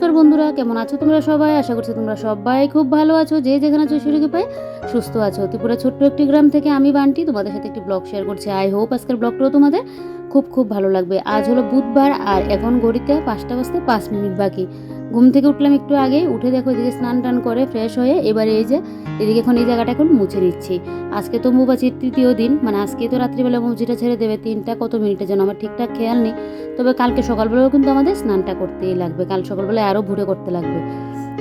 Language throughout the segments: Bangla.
নমস্কার বন্ধুরা, কেমন আছো তোমরা সবাই? আশা করছি তোমরা সবাই খুব ভালো আছো। যে যেখানে আছো সেটাকে পাই সুস্থ আছো। ত্রিপুরা ছোট্ট একটি গ্রাম থেকে আমি বান্টি, তোমাদের সাথে একটি ব্লগ শেয়ার করছি। আই হোপ আজকের ব্লগটাও তোমাদের খুব খুব ভালো লাগবে। আজ হলো বুধবার আর এখন ঘড়িতে পাঁচটা বাজতে পাঁচ মিনিট বাকি। ঘুম থেকে উঠলাম একটু আগে, উঠে দেখো এদিকে স্নান টান করে ফ্রেশ হয়ে এবারে এই যে এদিকে এখন এই জায়গাটা এখন মুছে নিচ্ছি। আজকে তো মুবাচির তৃতীয় দিন মানে আজকে তো রাত্রিবেলা মুচিটা ছেড়ে দেবে তিনটা কত মিনিটের জন্য, আমার ঠিকঠাক খেয়াল নেই। তবে কালকে সকালবেলাও কিন্তু আমাদের স্নানটা করতেই লাগবে, কাল সকালবেলায় আরও ভুরে করতে লাগবে।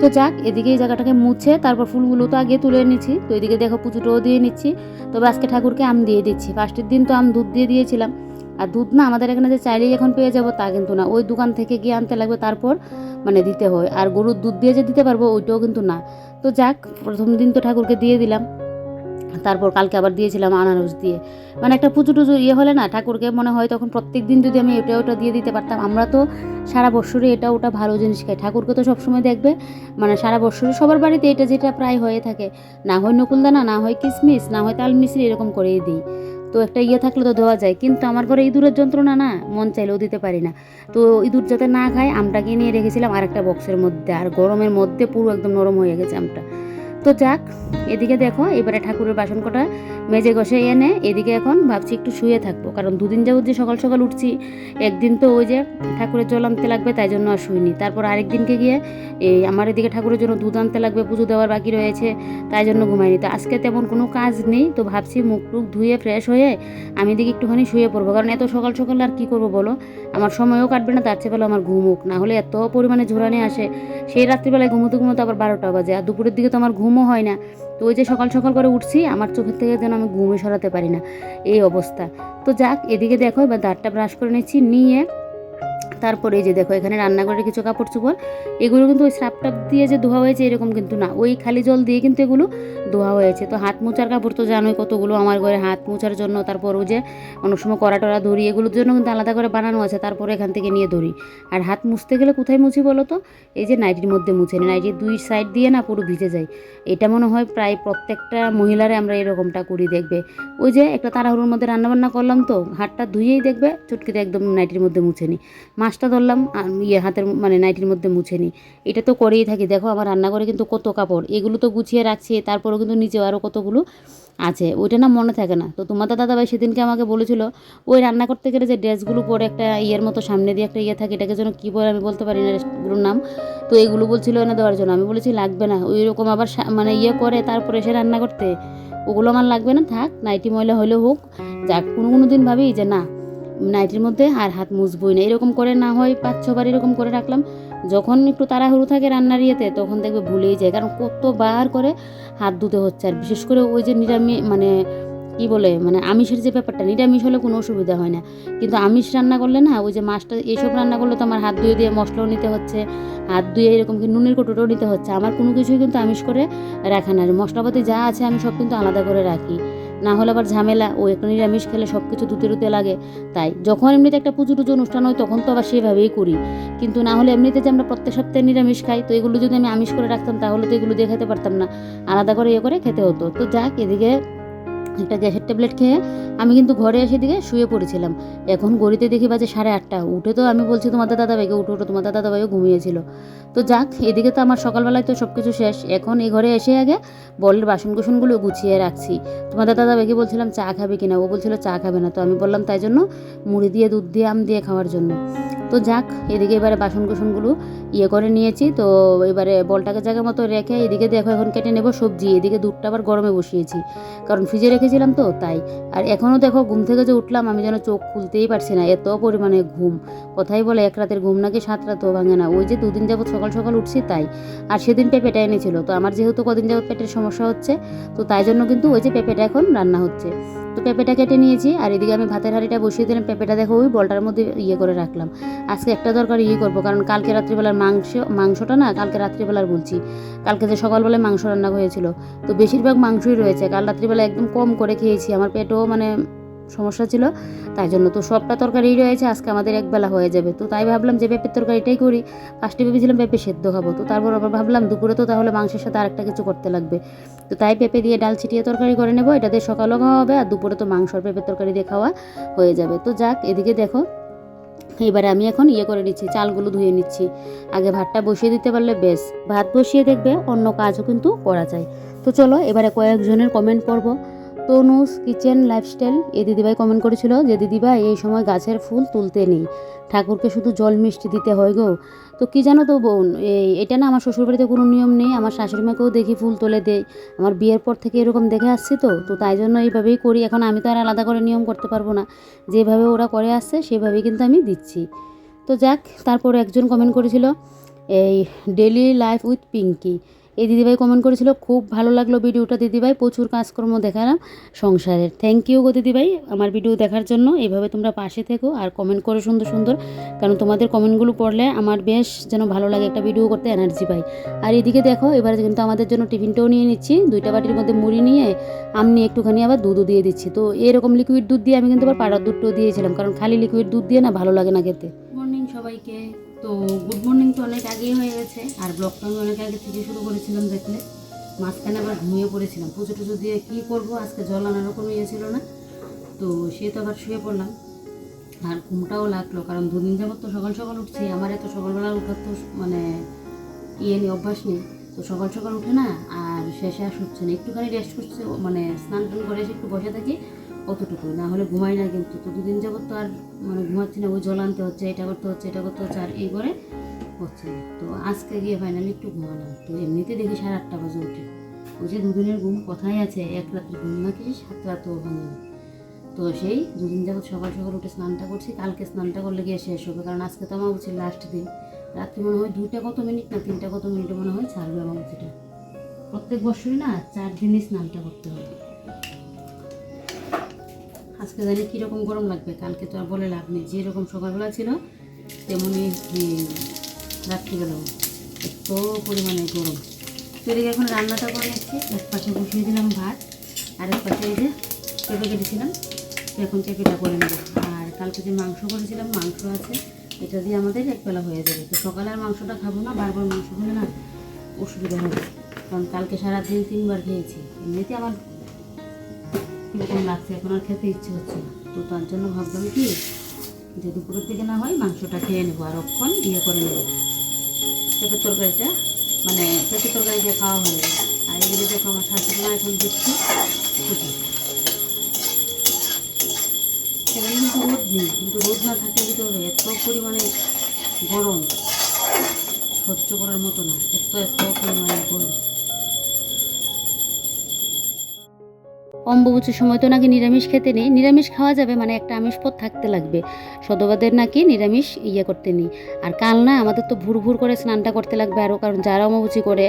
তো যাক, এদিকে এই জায়গাটাকে মুছে, তারপর ফুলগুলো তো আগে তুলে নিচ্ছি তো এদিকে দেখো পুজোটাও দিয়ে নিচ্ছি, তবে আজকে ঠাকুরকে আম দিয়ে দিচ্ছি। ফার্স্টের দিন তো আম দুধ দিয়ে দিয়েছিলাম। আর দুধ না আমাদের এখানে যে চাইলেই এখন পেয়ে যাব তা কিন্তু না। ওই দোকান থেকে গিয়ে আনতে লাগবে, তারপর মানে দিতে হয়। আর গরুর দুধ দিয়ে যে দিতে পারব, ওইটাও কিন্তু না। তো যাক, প্রথম দিন তো ঠাকুরকে দিয়ে দিলাম। তারপর কালকে আবার দিয়েছিলাম আনারস দিয়ে। মানে একটা পুজো টুজো ইয়ে হলে না ঠাকুরকে মনে হয় তখন প্রত্যেক দিন যদি আমি এটা ওটা দিয়ে দিতে পারতাম, আমরা তো সারা বছরই এটা ওটা ভালো জিনিস খাই। ঠাকুরকে তো সবসময় দেখবে মানে সারা বছরই সবার বাড়িতে এটা যেটা প্রায় হয়ে থাকে। না হয় নকুলদানা, না হয় কিশমিশ না হয় তাল মিশ্রি এরকম করেই দিই। তো একটা ইয়ে থাকলে তো দেওয়া যায়। কিন্তু আমার ঘরে ইঁদুরের যন্ত্রণা না, মন চাইলেও দিতে পারি না। তো ইঁদুর যাতে না খায়, আমটাকে নিয়ে রেখেছিলাম আর একটা বক্সের মধ্যে। আর গরমের মধ্যে পুরো একদম নরম হয়ে গেছে আমটা। তো যাক, এদিকে দেখো, এবারে ঠাকুরের বাসন কটা মেজে ঘষে এনে এদিকে এখন ভাবছি একটু শুয়ে থাকব। কারণ দুদিন যাবত যে সকাল সকাল উঠছি, একদিন তো ওই যে ঠাকুরের জল আনতে লাগবে, তাই জন্য আর শুইনি। তারপর আরেক দিনকে গিয়ে এই আমার এদিকে ঠাকুরের জন্য দুধ আনতে লাগবে, পুজো দেওয়ার বাকি রয়েছে, তাই জন্য ঘুমাইনি। তো আজকে তেমন কোনো কাজ নেই, তো ভাবছি মুখ টুক ধুয়ে ফ্রেশ হয়ে আমি এদিকে একটুখানি শুয়ে পড়ব। কারণ এত সকাল সকাল আর কী করব বলো? আমার সময়ও কাটবে না, তার চেয়ে ভালো আমার ঘুমুক। না হলে এত পরিমাণে ঝোরানি আসে, সেই রাত্রিবেলায় ঘুমোতে ঘুমোতে আবার বারোটা বাজে, আর দুপুরের দিকে তো আমার ঘুমও হয় না। তো ওই যে সকাল সকাল করে উঠছি, আমার চোখের থেকে যেন আমি ঘুমে সরাতে পারি না। এই অবস্থা। তো যাক, এদিকে দেখো, এবার দাঁতটা ব্রাশ করে নিচ্ছি, নিয়ে তারপরে এই যে দেখো, এখানে রান্নাঘরের কিছু কাপড় চোপড়, এগুলো কিন্তু ওই সাপ টাপ দিয়ে যে ধোয়া হয়েছে এরকম কিন্তু না। ওই খালি জল দিয়ে কিন্তু এগুলো ধোয়া হয়েছে। তো হাত মোচার কাপড় তো জানোই কতগুলো আমার ঘরে হাত মোছার জন্য, তারপর ওই যে অনেক সময় কড়া টড়া ধরি, এগুলোর জন্য কিন্তু আলাদা করে বানানো আছে, তারপরে এখান থেকে নিয়ে ধরি। আর হাত মুছতে গেলে কোথায় মুছি বলো তো? এই যে নাইটির মধ্যে মুছে নিই, নাইটির দুই সাইড দিয়ে না পুরো ভিজে যায়। এটা মনে হয় প্রায় প্রত্যেকটা মহিলারে আমরা এরকমটা করি দেখবে। ওই যে একটা তাড়াহুড়োর মধ্যে রান্নাবান্না করলাম তো, হাতটা ধুয়েই দেখবে, চুটকিতে একদম নাইটির মধ্যে মুছে নিই। মাছটা ধরলাম ইয়ে হাতের মানে নাইটির মধ্যে মুছে নিই। এটা তো করেই থাকি। দেখো আমার রান্নাঘরে কিন্তু কত কাপড়। এগুলো তো গুছিয়ে রাখছি, তারপরেও কিন্তু নিচেও আরও কতগুলো আছে। ওইটা না মনে থাকে না। তো তোমাদের দাদাভাই সেদিনকে আমাকে বলেছিল, ওই রান্না করতে গেলে যে ড্রেসগুলো পরে একটা ইয়ের মতো সামনে দিয়ে একটা ইয়ে থাকে, এটাকে যেন কী বলে আমি বলতে পারি না ড্রেসগুলোর নাম? তো এইগুলো বলছিল এনে দেওয়ার জন্য। আমি বলেছি, লাগবে না। ওই রকম আবার মানে ইয়ে করে তারপরে এসে রান্না করতে। ওগুলো আমার লাগবে না, থাক, নাইটি ময়লা হলেও হোক, যাক, কোনো কোনো দিন ভাবি যে না নাইটির মধ্যে আর হাত মুছবই না। এরকম করে না হয়, পাঁচ ছবার এরকম করে রাখলাম। যখন একটু তাড়াহুড়ো থাকে রান্নার ইয়েতে, তখন দেখবে ভুলেই যায়। কারণ কতবার করে হাত ধুতে হচ্ছে। আর বিশেষ করে ওই যে নিরামিষ মানে কি বলে মানে আমিষের যে ব্যাপারটা, নিরামিষ হলে কোনো অসুবিধা হয় না। কিন্তু আমিষ রান্না করলে না, ওই যে মাছটা এইসব রান্না করলে তো আমার হাত ধুয়ে দিয়ে মশলাও নিতে হচ্ছে। হাত ধুয়ে এরকম কি নুনের কটোটাও নিতে হচ্ছে। আমার কোনো কিছুই কিন্তু আমিষ করে রাখা না। মশলাপাতি যা আছে, আমি সব কিন্তু আলাদা করে রাখি। না হলে আবার ঝামেলা। ও একটা নিরামিষ খেলে সব কিছু ধুতে রুতে লাগে। তাই যখন এমনিতে একটা পুজো টুজো অনুষ্ঠান হয়, তখন তো আবার সেভাবেই করি। কিন্তু না হলে এমনিতে যে আমরা প্রত্যেক সপ্তাহে নিরামিষ খাই, তো এগুলো যদি আমি আমিষ করে রাখতাম, তাহলে তো এগুলো দিয়ে খেতে পারতাম না। আলাদা করে ইয়ে করে খেতে হতো। তো যাক, এদিকে একটা গ্যাসের ট্যাবলেট খেয়ে আমি কিন্তু ঘরে এসে দিকে শুয়ে পড়েছিলাম। এখন গড়িতে দেখি বাজে সাড়ে আটটা। উঠে তো আমি বলছি তোমাদের দাদাভাইকে, উঠে উঠে, তোমাদের দাদাভাইও ঘুমিয়েছিল। তো যাক, এদিকে তো আমার সকালবেলায় তো সব কিছু শেষ। এখন এই ঘরে এসে আগে বলের বাসন কুসনগুলো গুছিয়ে রাখছি। তোমাদের দাদাভাইকে বলছিলাম, চা খাবে কিনা? ও বলছিল, চা খাবে না। তো আমি বললাম, তাই জন্য মুড়ি দিয়ে, দুধ দিয়ে, আম দিয়ে খাওয়ার জন্য। তো যাক, এদিকে এবারে বাসন কুসনগুলো ইয়ে করে নিয়েছি। তো এবারে বলটাকে জায়গা মতো রেখে এদিকে দেখো এখন কেটে নেব সবজি। এদিকে দুধটা আবার গরমে বসিয়েছি। কারণ ফ্রিজে রেখেছিলাম তো, তাই। আর এখনও দেখো ঘুম থেকে যে উঠলাম, আমি যেন চোখ খুলতেই পারছি না। এত পরিমাণে ঘুম। কথাই বলে এক রাতের ঘুম নাকি সাত রাতও ভাঙে না। ওই যে দুদিন যাবত সকাল সকাল উঠছি, তাই। আর সেদিন পেঁপেটা এনেছিল। তো আমার যেহেতু কদিন যাবৎ পেটের সমস্যা হচ্ছে, তো তাই জন্য কিন্তু ওই যে পেঁপেটা এখন রান্না হচ্ছে। তো পেঁপেটা কেটে নিয়েছি, আর এদিকে আমি ভাতের হাঁড়িটা বসিয়ে দিলাম। পেঁপেটা দেখো, ওই বলটার মধ্যে ইয়ে করে রাখলাম। আজকে একটা দরকার ইয়ে করব, কারণ কালকে রাত্রিবেলার মাংস, মাংসটা না, কালকে রাত্রিবেলার বলছি। কালকে যে সকালবেলায় মাংস রান্না হয়েছিল। তো বেশিরভাগ মাংসই রয়েছে। কাল রাত্রিবেলা একদম কম করে খেয়েছি। আমার পেটও মানে সমস্যা ছিল, তাই জন্য তো সবটা তরকারি রয়েছে, আজকে আমাদের একবেলা হয়ে যাবে। তো তাই ভাবলাম যে পেঁপের তরকারিটাই করি। ফার্স্টে ভেবেছিলাম পেঁপে সেদ্ধ খাব, তো তারপর আবার ভাবলাম দুপুরে তো তাহলে মাংসের সাথে আরেকটা কিছু করতে লাগবে। তো তাই পেঁপে দিয়ে ডাল ছিটিয়ে তরকারি করে নেব, এটা দিয়ে সকালেও খাওয়া হবে আর দুপুরে তো মাংস আর পেঁপের তরকারি দিয়ে খাওয়া হয়ে যাবে। তো যাক, এদিকে দেখো, এবারে আমি এখন ইয়ে করে নিচ্ছি, চালগুলো ধুয়ে নিচ্ছি। আগে ভাতটা বসিয়ে দিতে পারলে বেশ, ভাত বসিয়ে দেখবে অন্য কাজও কিন্তু করা যায়। তো চলো, এবারে কয়েকজনের কমেন্ট পড়ব। Tanu's kitchen lifestyle. এই দিদিভাই কমেন্ট করেছিল যে, দিদিভাই, এই সময় গাছের ফুল তুলতে নেই। ঠাকুরকে শুধু জল মিষ্টি দিতে হয় গো। তো কি জানো তো বোন, এই এটা না আমার শ্বশুরবাড়িতে কোনো নিয়ম নেই। আমার শাশুড়ি মাকেও দেখি ফুল তুলে দেয়। আমার বিয়ের পর থেকে এরকম দেখে আসছি তো। তো তাই জন্য এইভাবেই করি। এখন আমি তো আর আলাদা করে নিয়ম করতে পারব না। যেভাবে ওরা করে আসছে, সেভাবেই কিন্তু আমি দিচ্ছি। তো যাক, তারপর একজন কমেন্ট করেছিল, এই ডেলি লাইফ উইথ পিঙ্কি এই দিদিভাই কমেন্ট করেছিল, খুব ভালো লাগল ভিডিওটা দিদিভাই, প্রচুর কাজকর্ম দেখালাম সংসারের। থ্যাংক ইউ গো দিদিভাই আমার ভিডিও দেখার জন্য। এইভাবে তোমরা পাশে থেকো আর কমেন্ট করো সুন্দর সুন্দর, কারণ তোমাদের কমেন্টগুলো পড়লে আমার বেশ যেন ভালো লাগে একটা ভিডিও করতে এনার্জি পাই। আর এদিকে দেখো, এবারে কিন্তু আমাদের জন্য টিফিনটাও নিয়ে নিচ্ছি, দুইটা বাটির মধ্যে মুড়ি নিয়ে আম একটুখানি আবার দুধও দিয়ে দিচ্ছি। তো এরকম লিকুইড দুধ দিয়ে আমি কিন্তু আবার পাড়ার দুধটাও দিয়েছিলাম, কারণ খালি লিকুইড দুধ দিয়ে না ভালো লাগে না খেতে। মর্নিং সবাইকে। তো গুড মর্নিং তো অনেক আগেই হয়ে গেছে, আর ব্লগটা আমি অনেক আগে থেকে শুরু করেছিলাম দেখলে। মাঝখানে আবার ঘুমিয়ে পড়েছিলাম। পুজো টুজো দিয়ে কী করব? আজকে জল আনারও কোনো ইয়ে ছিল না। তো সে তো আবার শুয়ে পড়লাম। আর ঘুমটাও লাগল, কারণ দুদিন যাবত তো সকাল সকাল উঠছি। আমার এত সকালবেলা উঠার তো মানে ইয়ে নেই, অভ্যাস নেই। তো সকাল সকাল উঠে না, আর শেষে আর শুচ্ছে না। একটুখানি রেস্ট করছে মানে স্নান টান করে এসে একটু বসে থাকি। অতটুকু না হলে ঘুমাই না কিন্তু। তো দুদিন যাবত তো আর মানে ঘুমাচ্ছি না ওই জল আনতে হচ্ছে, এটা করতে হচ্ছে, এটা করতে হচ্ছে, আর এই করে হচ্ছে না। তো আজকে গিয়ে ফাইনালি একটু ঘুমালাম। তো এমনিতে দেখি সাড়ে আটটা বাজে উঠে। ওই যে দুদিনের ঘুম কথাই আছে, এক রাত্রে ঘুম না নাকি সাত রাতও ভাঙে তো সেই দুদিন যাবত সকাল সকাল উঠে স্নানটা করছি, কালকে স্নানটা করলে গিয়ে শেষ হবে, কারণ আজকে তো আমার উচিত লাস্ট দিন। রাত্রি মনে হয় দুইটা কত মিনিট না তিনটা কত মিনিটে মনে হয় ছাড়বে আমার উচিটা প্রত্যেক বছরই না চার দিনই স্নানটা করতে হবে আজকে জানি কীরকম গরম লাগবে কালকে তো আর বলে লাভ নেই। যেরকম সকালবেলা ছিল তেমনই উম, রাত্রিবেলাও। এত পরিমাণে গরম। তো এদিকে এখন রান্নাটা করে নিচ্ছি। এক পাশে বসিয়ে দিলাম ভাত আর এক পাশে এই যে পেঁপে কেটেছিলাম। এখন পেঁপেটা করে নেব। আর কালকে যে মাংস করেছিলাম মাংস আছে এটা দিয়ে আমাদের একবেলা হয়ে যাবে। তো সকালে আর মাংসটা খাব না বারবার মাংস খেলে না অসুবিধা হবে। কারণ কালকে সারাদিন তিনবার খেয়েছি। এমনিতে আমার কীরকম লাগছে এখন আর খেতে ইচ্ছে হচ্ছে না। তো তার জন্য ভাবলাম কি, যে দুপুরের দিকে না হয় মাংসটা খেয়ে নেব আর অক্ষণ ইয়ে করে নেব। পেঁপের তরকারিটা মানে পেঁপের তরকারি দিয়ে খাওয়া হয়ে যাবে আর এদিকে দেখো আমার শাশুড়ি মা এখন ছুটি সেখানে কিন্তু রোদ নেই, কিন্তু রোদ না থাকলে কি হবে, এত পরিমাণে গরম। সহ্য করার মতো না, এত এত পরিমাণে গরম। অম্বুবচুর সময় তো নাকি নিরামিষ খেতে নেই। নিরামিষ খাওয়া যাবে মানে একটা আমিষ পথ থাকতে লাগবে। সদবাদের নাকি নিরামিষ ইয়ে করতে নেই। আর কাল না আমাদের তো ভুর ভুর করে স্নানটা করতে লাগবে আরও কারণ যারা অম্বুচি করে,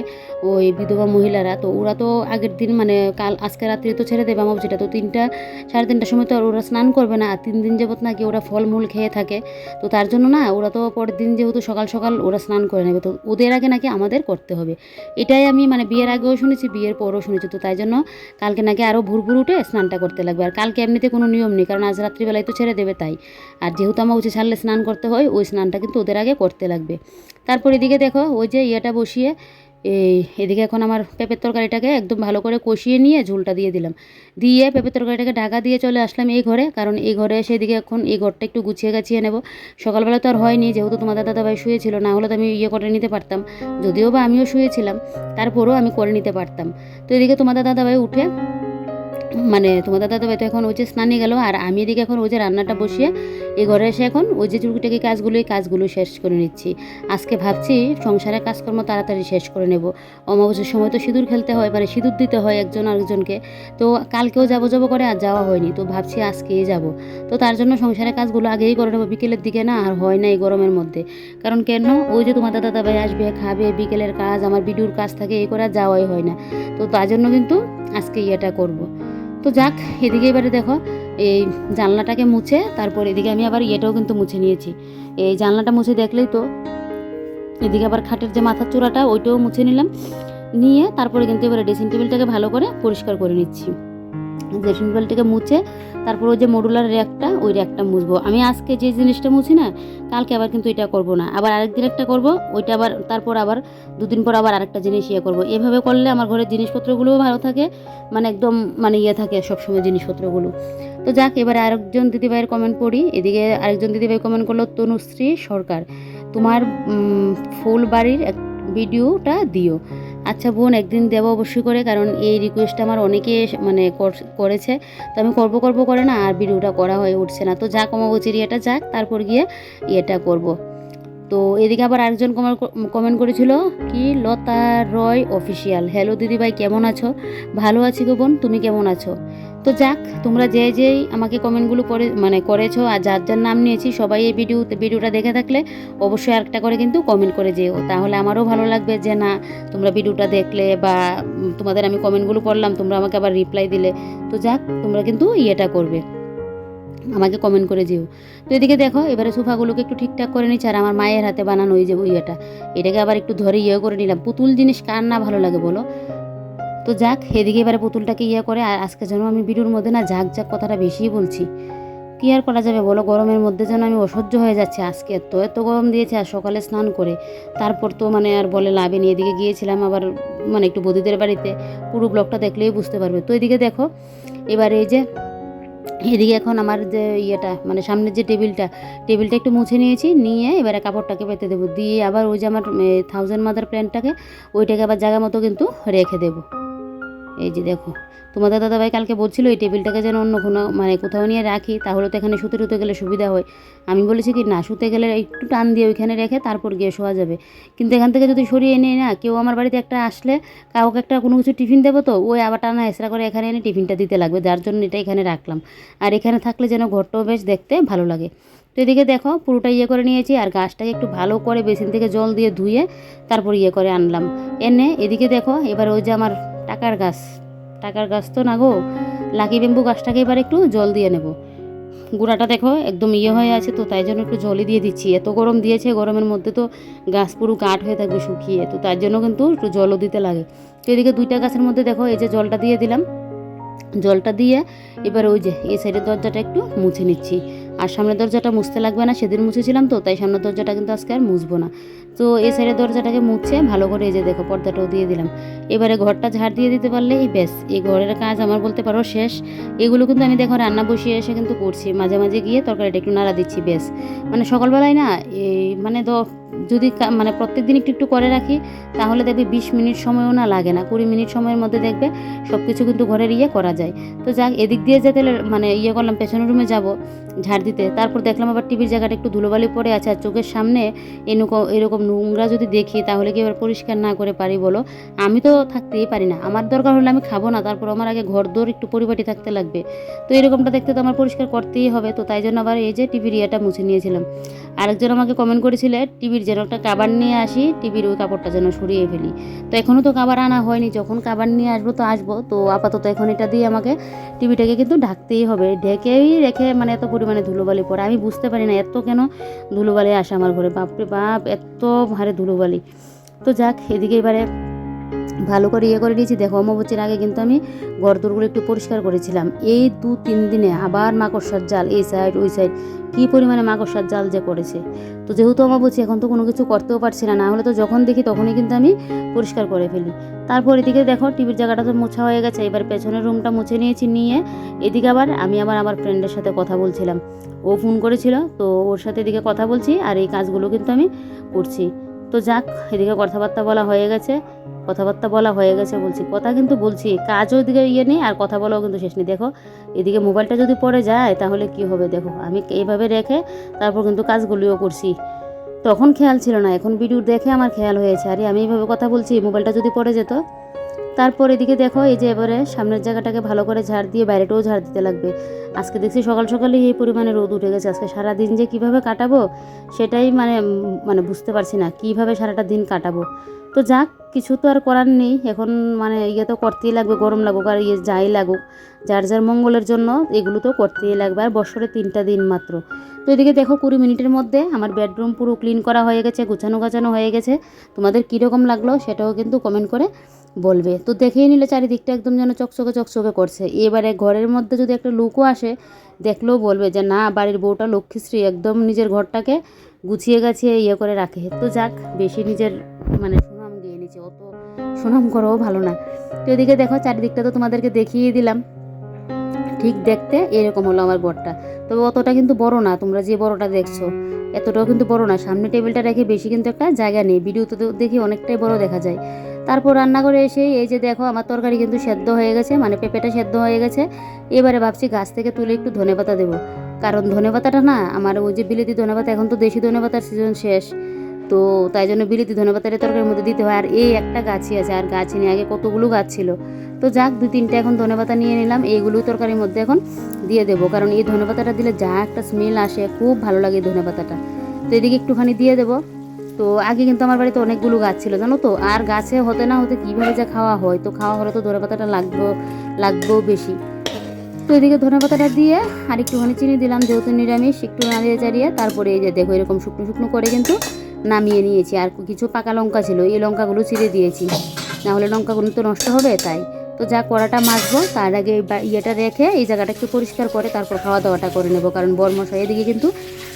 ওই বিধবা মহিলারা, তো ওরা তো আগের দিন মানে কাল, আজকে রাত্রে তো ছেড়ে দেবে অম্বুচিটা তো তিনটা, সাড়ে তিনটার সময় তো আর ওরা স্নান করবে না। আর তিন দিন যাবত নাকি ওরা ফলমূল খেয়ে থাকে। তো তার জন্য না ওরা তো পরের দিন যেহেতু সকাল সকাল ওরা স্নান করে নেবে। তো ওদের আগে নাকি আমাদের করতে হবে। এটাই আমি মানে বিয়ের আগেও শুনেছি, বিয়ের পরও শুনেছি। তো তাই জন্য কালকে নাকি আরও ভুর ভুর উঠে স্নানটা করতে লাগবে। আর কালকে এমনিতে কোনো নিয়ম নেই, কারণ আজ রাত্রিবেলায় তো ছেড়ে দেবে তাই। আর যেহেতু আমার উচিত ছাড়লে স্নান করতে হয়, ওই স্নানটা কিন্তু ওদের আগে করতে লাগবে। তারপর এদিকে দেখো, ওই যে ইয়েটা বসিয়ে, এই এদিকে এখন আমার পেঁপের তরকারিটাকে একদম ভালো করে কষিয়ে নিয়ে ঝোলটা দিয়ে দিলাম। দিয়ে পেঁপের তরকারিটাকে ঢাকা দিয়ে চলে আসলাম এই ঘরে, কারণ এই ঘরে এসে এদিকে এখন এই ঘরটা একটু গুছিয়ে গাছিয়ে নেব। সকালবেলা তো আর হয়নি, যেহেতু তোমাদের দাদা দাদাভাই শুয়েছিল, না হলে তো আমি ইয়ে করে নিতে পারতাম। যদিও বা আমিও শুয়েছিলাম, তারপরেও আমি করে নিতে পারতাম। তো এদিকে তোমাদের দাদা দাদাভাই উঠে মানে তোমার দাদা তো এখন ওই যে স্নানে গেল, আর আমি এদিকে এখন ওই যে রান্নাটা বসিয়ে এই ঘরে এসে এখন ওই যে টুকিটাকি কাজগুলো, এই কাজগুলো শেষ করে নিচ্ছি। আজকে ভাবছি সংসারের কাজকর্ম তাড়াতাড়ি শেষ করে নেব। অমাবস্যার সময় তো সিঁদুর খেলতে হয় মানে সিঁদুর দিতে হয় একজন আরেকজনকে। তো কালকেও যাব যাব করে আর যাওয়া হয়নি, তো ভাবছি আজকেই যাব। তো তার জন্য সংসারের কাজগুলো আগেই করে নেব, বিকেলের দিকে না আর হয় না এই গরমের মধ্যে। কারণ কেন? ওই যে তোমার দাদা দাদাভাই আসবে, খাবে, বিকেলের কাজ, আমার ভিডিওর কাজ থাকে এই করে যাওয়াই হয় না। তো তার জন্য কিন্তু আজকে ইয়েটা করব। তো যাক, এদিকে এবারে দেখো, এই জানলাটাকে মুছে, তারপর এদিকে আমি আবার ইয়েটাও কিন্তু মুছে নিয়েছি। এই জানলাটা মুছে দেখলেই তো, এদিকে আবার খাটের যে মাথার চূড়াটা, ওইটাও মুছে নিলাম। নিয়ে তারপরে কিন্তু এবারে ড্রেসিং টেবিলটাকে ভালো করে পরিষ্কার করে নিচ্ছি। ড্রেসিং টেবিলটাকে মুছে, তারপর ওই যে মডুলার র্যাকটা ওই র্যাকটা মুছবো। আমি আজকে যে জিনিসটা মুছি না, কালকে আবার কিন্তু এটা করব না। আবার আরেকদিন একটা করব, ওইটা আবার, তারপর আবার দুদিন পর আবার আরেকটা জিনিস ইয়ে করব। এভাবে করলে আমার ঘরের জিনিসপত্রগুলোও ভালো থাকে মানে একদম মানে ইয়ে থাকে সবসময় জিনিসপত্রগুলো। তো যাক, এবারে আরেকজন দিদিভাইয়ের কমেন্ট পড়ি। এদিকে আরেকজন দিদিভাই কমেন্ট করল, তনুশ্রী সরকার, তোমার ফুল বাড়ির এক ভিডিওটা দিও। আচ্ছা বোন, একদিন দেব অবশ্যই করে, কারণ এই রিকোয়েস্টটা আমার অনেকে মানে কর- করেছে। তো আমি করব করব করে না, আর ভিডিওটা করা হয়ে উঠছে না। তো যা অমাবচেরিয়াটা যাক, তারপর গিয়ে ইয়েটা করব। তো এদিকে আবার আরেকজন কমেন্ট করেছিল, কি লতা রয় অফিসিয়াল হ্যালো দিদিভাই, কেমন আছো? ভালো আছি গো বোন, তুমি কেমন আছো? তো যাক, তোমরা যে যেই আমাকে কমেন্টগুলো করে মানে করেছ আর যার যার নাম নিয়েছি, সবাই এই ভিডিও ভিডিওটা দেখে থাকলে অবশ্যই আরেকটা করে কিন্তু কমেন্ট করে যেও। তাহলে আমারও ভালো লাগবে যে না, তোমরা ভিডিওটা দেখলে বা তোমাদের আমি কমেন্টগুলো পড়লাম, তোমরা আমাকে আবার রিপ্লাই দিলে। তো যাক, তোমরা কিন্তু ইয়েটা করবে। আমাকে কমেন্ট করে যেও। তো এদিকে দেখো, এবারে সোফাগুলোকে একটু ঠিকঠাক করে নিচ্ছি, আর আমার মায়ের হাতে বানানো ওই যে ইয়েটা, এটাকে আবার একটু ধরে ইয়ে করে নিলাম। পুতুল জিনিস কার না ভালো লাগে বলো? তো যাক, এদিকে এবারে পুতুলটাকে ইয়ে করে, আর আজকে যেন আমি ভিডিওর মধ্যে না ঝাঁক ঝাঁক কথাটা বেশিই বলছি। কি আর করা যাবে বলো? গরমের মধ্যে যেন আমি অসহ্য হয়ে যাচ্ছে। আজকে এত এত গরম দিয়েছে, আর সকালে স্নান করে, তারপর তো মানে আর বলে লাভে নিয়ে এদিকে গিয়েছিলাম আবার মানে একটু বদিদের বাড়িতে, পুরো ব্লগটা দেখলেই বুঝতে পারবে। তো এদিকে দেখো, এবার এই যে এদিকে এখন আমার যে ইয়েটা মানে সামনের যে টেবিলটা টেবিলটা একটু মুছে নিয়েছি, নিয়ে এবারে কাপড়টাকে পেতে দেবো। দিয়ে আবার ওই যে আমার থাউজেন্ড মাদার প্ল্যান্টটাকে ওইটাকে আবার জায়গা মতো কিন্তু রেখে দেবো। এই যে দেখো, তোমাদের দাদাভাই কালকে বলছিল এই টেবিলটাকে যেন অন্য কোনো মানে কোথাও নিয়ে রাখি, তাহলে তো এখানে শুতে টুতে গেলে সুবিধা হয়। আমি বলেছি কি, না শুতে গেলে একটু টান দিয়ে ওইখানে রেখে তারপর গিয়ে শোয়া যাবে। কিন্তু এখান থেকে যদি সরিয়ে নিয়ে না, কেউ আমার বাড়িতে একটা আসলে কাউকে একটা কোনো কিছু টিফিন দেবো তো, ওই আবার টানা হেসরা করে এখানে এনে টিফিনটা দিতে লাগবে, যার জন্য এটা এখানে রাখলাম। আর এখানে থাকলে যেন ঘরটাও বেশ দেখতে ভালো লাগে। তো এদিকে দেখো, পুরোটা ইয়ে করে নিয়েছি, আর গাছটাকে একটু ভালো করে বেসিন থেকে জল দিয়ে ধুয়ে তারপর ইয়ে করে আনলাম। এনে এদিকে দেখো, এবার ওই যে আমার টাকার গাছ। টাকার গাছ তো না গো, লাকি বেম্বু গাছটাকে এবার একটু জল দিয়ে নেব। গুঁড়াটা দেখো, একদম ইয়ে হয়ে আছে তো, তাই জন্য একটু জলই দিয়ে দিচ্ছি। এত গরম দিয়েছে, গরমের মধ্যে তো গাছ পুরো কাঠ হয়ে থাকবে, শুকিয়ে। তো তার জন্য কিন্তু একটু জলও দিতে লাগে। তো এদিকে দুইটা গাছের মধ্যে দেখো, এই যে জলটা দিয়ে দিলাম। জলটা দিয়ে এবার ওই যে, এই সাইডের দরজাটা একটু মুছে নিচ্ছি। আর সামনের দরজাটা মুছতে লাগবে না, সেদিন মুছেছিলাম তো, তাই সামনের দরজাটা কিন্তু আজকে আর মুছবো না। তো এই সাইডের দরজাটাকে মুছে ভালো করে এই যে দেখো পর্দাটাও দিয়ে দিলাম। এবারে ঘরটা ঝাড় দিয়ে দিতে পারলেই বেশ এই ঘরের কাজ আমার বলতে পারো শেষ। এগুলো কিন্তু আমি দেখো রান্না বসিয়ে এসে কিন্তু করছি, মাঝে মাঝে গিয়ে তরকারিটা একটু নাড়া দিচ্ছি বেশ মানে সকালবেলায় না, এই মানে দ যদি মানে প্রত্যেক দিন একটু একটু করে রাখি, তাহলে দেখবে বিশ মিনিট সময়ও না লাগে না। কুড়ি মিনিট সময়ের মধ্যে দেখবে সব কিছু কিন্তু ঘরের ইয়ে করা যায়। তো যাক, এদিক দিয়ে যেতে মানে ইয়ে করলাম, পেছনের রুমে যাব ঝাড় দিতে। তারপর দেখলাম আবার টিভির জায়গাটা একটু ধুলোবালি পড়ে আছে আর চোখের সামনে এরকম এরকম নোংরা যদি দেখি তাহলে কি এবার পরিষ্কার না করে পারি বলো? আমি তো থাকতেই পারি না। আমার দরকার হলে আমি খাব না, তারপর আমার আগে ঘর দৌড় একটু পরিপাটি থাকতে লাগবে। তো এরকমটা দেখতে তো আমার পরিষ্কার করতেই হবে। তো তাই জন্য আবার এই যে টিভির ইয়েটা মুছে নিয়েছিলাম। আরেকজন আমাকে কমেন্ট করেছিলে টিভির যেন একটা কাবার নিয়ে আসি, টিভির ওই কাপড়টা যেন সরিয়ে ফেলি। তো এখনও তো কাবার আনা হয়নি, যখন কাবার নিয়ে আসব তো আসব। তো আপাতত এখন এটা দিয়ে আমাকে টিভিটাকে কিন্তু ঢাকতেই হবে। ঢেকেই রেখে মানে এত পরিমাণে ধুলোবালি পড়ে, আমি বুঝতে পারি না এত কেন ধুলোবালি আসে আমার ঘরে। বাপরে বাপ, এত ভারে ধুলোবালি। তো যাক, এদিকে এবারে ভালো করে ইয়ে করে দিয়েছি দেখো, অমাবস্যার আগে কিন্তু আমি ঘর দোরগুলো একটু পরিষ্কার করেছিলাম। এই দু তিন দিনে আবার মাকড়সার জাল, এই সাইড ওই সাইড কী পরিমাণে মাকড়সার জাল যে করেছে। তো যেহেতু আমার বলছি এখন তো কোনো কিছু করতেও পারছি না না হলে তো যখন দেখি তখনই কিন্তু আমি পরিষ্কার করে ফেলি। তারপর এদিকে দেখো টিভির জায়গাটা তো মোছা হয়ে গেছে, এবার পেছনের রুমটা মুছে নিয়েছি নিয়ে এদিকে আবার আমি আবার আমার ফ্রেন্ডের সাথে কথা বলছিলাম। ও ফোন করেছিল, তো ওর সাথে এদিকে কথা বলছি আর এই কাজগুলো কিন্তু আমি করছি। তো যাক, এদিকে কথাবার্তা বলা হয়ে গেছে। কথাবার্তা বলা হয়ে গেছে বলছি, কথা কিন্তু বলছি, কাজও এদিকে ইয়ে নেই, আর কথা বলাও কিন্তু শেষ নেই। দেখো, এদিকে মোবাইলটা যদি পড়ে যায়, তাহলে কি হবে দেখো, আমি এইভাবে রেখে তারপর কিন্তু কাজগুলিও করছি। তখন খেয়াল ছিল না, এখন ভিডিও দেখে আমার খেয়াল হয়েছে। আরে, আমি এইভাবে কথা বলছি, মোবাইলটা যদি পড়ে যেত তারপর এদিকে দেখো, এই যে এবারে সামনের জায়গাটাকে ভালো করে ঝাড় দিয়ে বাইরেটাও ঝাড় দিতে লাগবে। আজকে দেখছি সকাল সকালেই এই পরিমাণে রোদ উঠে গেছে। আজকে সারা দিন যে কীভাবে কাটাবো সেটাই মানে মানে বুঝতে পারছি না, কীভাবে সারাটা দিন কাটাবো। তো যাক, কিছু তো আর করার নেই। এখন মানে ইয়ে তো করতেই লাগবে, গরম লাগুক আর ইয়ে যাই লাগুক। যার যার মঙ্গলের জন্য এগুলো তো করতেই লাগবে, আর বছরে তিনটা দিন মাত্র। তো এদিকে দেখো, কুড়ি মিনিটের মধ্যে আমার বেডরুম পুরো ক্লিন করা হয়ে গেছে গুছানো গাছানো হয়ে গেছে। তোমাদের কীরকম লাগল সেটাও কিন্তু কমেন্ট করে বলবে। তো দেখেই নিলে চারিদিকটা একদম যেন চকচকে চকচকে করছে। এবারে ঘরের মধ্যে যদি একটা লুকও আসে, দেখলেও বলবে যে, না, বাড়ির বউটা লক্ষ্মীশ্রী, একদম নিজের ঘরটাকে গুছিয়ে গাছিয়ে ইয়ে করে রাখে। তো যাক, বেশি নিজের মানে সুনাম গিয়ে নিচ্ছে অত সুনাম করাও ভালো না। তো এদিকে দেখো, চারিদিকটা তো তোমাদেরকে দেখিয়ে দিলাম। ঠিক দেখতে এরকম হলো আমার ঘরটা তবে অতটা কিন্তু বড় না তোমরা যে বড়টা দেখছ এতটাও কিন্তু বড় না। সামনে টেবিলটা রেখে বেশি কিন্তু একটা জায়গা নেই ভিডিওতে তো দেখি অনেকটাই বড় দেখা যায়। তারপর রান্না করে এসে এই যে দেখো আমার তরকারি কিন্তু সেদ্ধ হয়ে গেছে মানে পেঁপেটা সেদ্ধ হয়ে গেছে। এবারে ভাবছি গাছ থেকে তুলে একটু ধনেপাতা দেবো। কারণ ধনেপাতাটা না আমার ওই যে বিলেতি ধনেপাতা এখন তো দেশি ধনেপাতার সিজন শেষ। তো তাই জন্য বিলেতি ধনেপাতার তরকারির মধ্যে দিতে হয়। আর এই একটা গাছই আছে, আর গাছ নিয়ে আগে কতগুলো গাছ ছিল? তো যাক, দুই তিনটে এখন ধনেপাতা নিয়ে নিলাম। এইগুলো তরকারির মধ্যে এখন দিয়ে দেবো। কারণ এই ধনেপাতাটা দিলে যা একটা স্মেল আসে, খুব ভালো লাগে ধনেপাতাটা। তো এদিকে একটুখানি দিয়ে দেবো। তো আগে কিন্তু আমার বাড়িতে অনেকগুলো গাছ ছিল, জানো তো? আর গাছে হতে না হতে কীভাবে যা খাওয়া হয়? তো খাওয়া হলে তো ধনেপাতাটা লাগবো, লাগবেও বেশি। তো এদিকে ধনেপাতাটা দিয়ে আর একটুখানি চিনি দিলাম, যেহেতু নিরামিষ, একটু নাড়িয়ে চাড়িয়ে, তারপরে এই যে দেখো এরকম শুকনো শুকনো করে কিন্তু নামিয়ে নিয়েছি। আর কিছু পাকা লঙ্কা ছিল, এই লঙ্কাগুলো ছিঁড়ে দিয়েছি। নাহলে লঙ্কাগুলো তো নষ্ট হবে তাই। তো যা কড়াটা মাখবো, তার আগে ইয়েটা রেখে এই জায়গাটা একটু পরিষ্কার করে তারপর খাওয়া দাওয়াটা করে নেব। কারণ বরমশাই এদিকে কিন্তু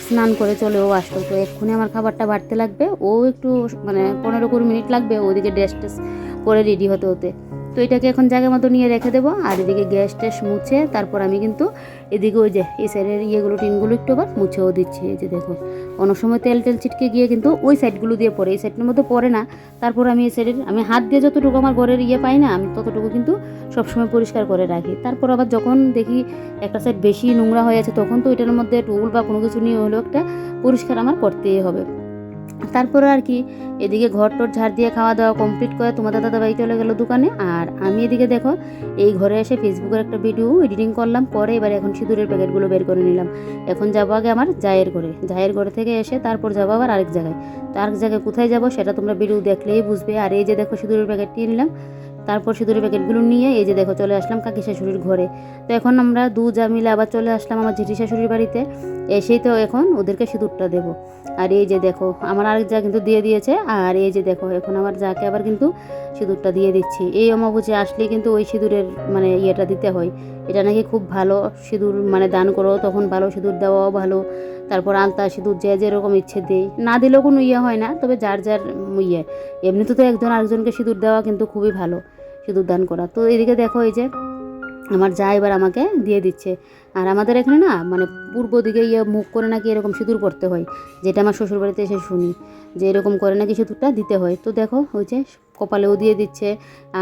স্নান করে চলেও আসতো। তো এক্ষুনি আমার খাবারটা বাড়তে লাগবে। ও একটু মানে পনেরো কুড়ি মিনিট লাগবে ওদিকে ড্রেস টেস করে রেডি হতে হতে। তো এটাকে এখন জায়গা মতো নিয়ে রেখে দেবো। আর এদিকে গ্যাস ট্যাস মুছে তারপর আমি কিন্তু এদিকে ওই যে এই সাইডের ইয়েগুলো, টিনগুলো একটু আবার মুছেও দিচ্ছি। এই যে দেখো, অনেক সময় তেল টেল ছিটকে গিয়ে কিন্তু ওই সাইডগুলো দিয়ে পড়ে। এই সাইডের মধ্যে পড়ে না, তারপর আমি এই সাইডের, আমি হাত দিয়ে যতটুকু আমার ঘরের ইয়ে পাই না, আমি ততটুকু কিন্তু সবসময় পরিষ্কার করে রাখি। তারপর আবার যখন দেখি একটা সাইড বেশি নোংরা হয়ে আছে, তখন তো এটার মধ্যে টুল বা কোনো কিছু নিয়ে হলেও একটা পরিষ্কার আমার করতেই হবে। তারপরে আর কি, এদিকে ঘর টর ঝাড় দিয়ে খাওয়া দাওয়া কমপ্লিট করে তোমাদের দাদা বাড়ি চলে গেলো দোকানে। আর আমি এদিকে দেখো, এই ঘরে এসে ফেসবুকের একটা ভিডিও এডিটিং করলাম করে এবার এখন সিঁদুরের প্যাকেটগুলো বের করে নিলাম। এখন যাব আগে আমার জায়ের ঘরে। জায়ের ঘরে থেকে এসে তারপর যাব আবার আরেক জায়গায়। তো আরেক জায়গায় কোথায় যাব সেটা তোমরা ভিডিও দেখলেই বুঝবে। আর এই যে দেখো সিঁদুরের প্যাকেটটি নিলাম, তারপর সিঁদুরের প্যাকেটগুলো নিয়ে এই যে দেখো চলে আসলাম কাকি শাশুড়ির ঘরে। তো এখন আমরা দু যা মিলে আবার চলে আসলাম আমার জেঠি শাশুড়ির বাড়িতে। এসেই তো এখন ওদেরকে সিঁদুরটা দেবো। আর এই যে দেখো, আমার আরেক যা কিন্তু দিয়ে দিয়েছে, আর এই যে দেখো, এখন আমার যাকে আবার কিন্তু সিঁদুরটা দিয়ে দিচ্ছি। এই অমাবুচে আসলে কিন্তু ওই সিঁদুরের মানে ইয়েটা দিতে হয়। এটা নাকি খুব ভালো সিঁদুর মানে দান করো, তখন ভালো সিঁদুর দেওয়াও ভালো, তারপর আলতা সিঁদুর যে যেরকম ইচ্ছে দেয় না দিলেও কোনো ইয়ে হয় না, তবে যার যার ইয়ে। এমনিতে তো একজন আরেকজনকে সিঁদুর দেওয়া কিন্তু খুবই ভালো, সিঁদুর দান করা। তো এদিকে দেখো এই যে, আমার যা এবার আমাকে দিয়ে দিচ্ছে। আর আমাদের এখানে না মানে পূর্ব দিকে ইয়ে মুখ করে নাকি এরকম সিঁদুর পড়তে হয়। যেটা আমার শ্বশুরবাড়িতে এসে শুনি যে এরকম করে নাকি সিঁদুরটা দিতে হয়। তো দেখো, ওই যে কপালেও দিয়ে দিচ্ছে।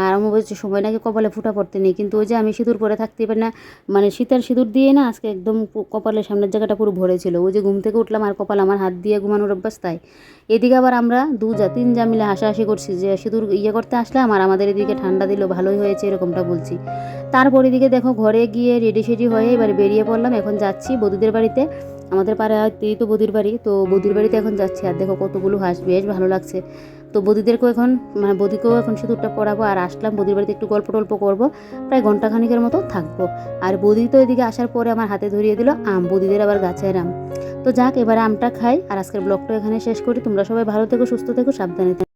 আর বলছে, সময় নাকি কপালে ফুটা পড়তে নেই। কিন্তু ওই যে আমি সিঁদুর পরে থাকতে পারি না। মানে শীতের সিঁদুর দিয়ে না আজকে একদম কপালের সামনের জায়গাটা পুরো ভরে ছিল। ওই যে ঘুম থেকে উঠলাম আর কপাল আমার হাত দিয়ে ঘুমানোর অভ্যাস তাই। এদিকে আবার আমরা দু যা তিন যা মিলে হাসাহাসি করছি যে সিঁদুর ইয়ে করতে আসলাম আর আমাদের এদিকে ঠান্ডা দিল, ভালোই হয়েছে এরকমটা বলছি। তারপর এদিকে দেখো ঘরে গিয়ে রেডি সেডি হয়ে এবার বেরিয়ে পড়লাম। এখন যাচ্ছি বধুদের বাড়িতে। আমাদের পাড়াতেই তো বদির বাড়ি, তো বদির বাড়িতে এখন যাচ্ছি। আর দেখো কতগুলো হাঁস বেশ ভালো লাগছে। তো বদিদেরকেও এখন মানে বদিকেও এখন সিঁদুরটা পড়াবো আর আসলাম, বদির বাড়িতে একটু গল্প টল্প করব। প্রায় ঘন্টাখানিকের মতো থাকব। আর বদি তো এদিকে আসার পরে আমার হাতে ধরিয়ে দিল আম, বদিদের আবার গাছের আম। তো যাক, এবার আমটা খাই আর আজকের ব্লগটা এখানে শেষ করি। তোমরা সবাই ভালো থেকো, সুস্থ থেকো, সাবধানে থেকো।